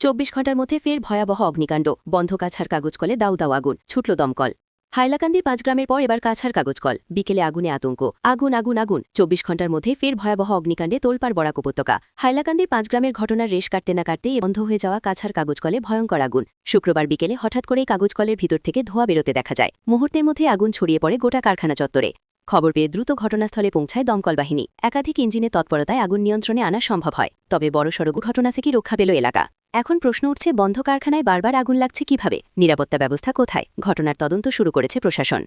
চব্বিশ ঘণ্টার মধ্যে ফের ভয়াবহ অগ্নিকাণ্ড। বন্ধ কাছার কাগজ কলে দাউ দাউ আগুন, ছুটল দমকল। হাইলাকান্দির পাঁচ গ্রামের পর এবার কাছার কাগজ কল বিকেলে আগুনে আতঙ্ক। আগুন আগুন আগুন, চব্বিশ ঘণ্টার মধ্যে ফের ভয়াবহ অগ্নিকাণ্ডে তোলপাড় বরাক উপত্যকা। হাইলাকান্দির পাঁচ গ্রামের ঘটনার রেশ কাটতে না কাটতেই বন্ধ হয়ে যাওয়া কাছার কাগজ কলে ভয়ঙ্কর আগুন। শুক্রবার বিকেলে হঠাৎ করেই কাগজ কলের ভিতর থেকে ধোঁয়া বেরোতে দেখা যায়। মুহূর্তের মধ্যে আগুন ছড়িয়ে পড়ে গোটা কারখানা চত্বরে। খবর পেয়ে দ্রুত ঘটনাস্থলে পৌঁছায় দমকল বাহিনী। একাধিক ইঞ্জিনের তৎপরতায় আগুন নিয়ন্ত্রণে আনা সম্ভব হয়। তবে বড়সড় ঘটনা থেকে রক্ষা পেল এলাকা। এখন প্রশ্ন উঠছে, বন্ধ কারখানায় বারবার আগুন লাগছে কীভাবে? নিরাপত্তা ব্যবস্থা কোথায়? ঘটনার তদন্ত শুরু করেছে প্রশাসন।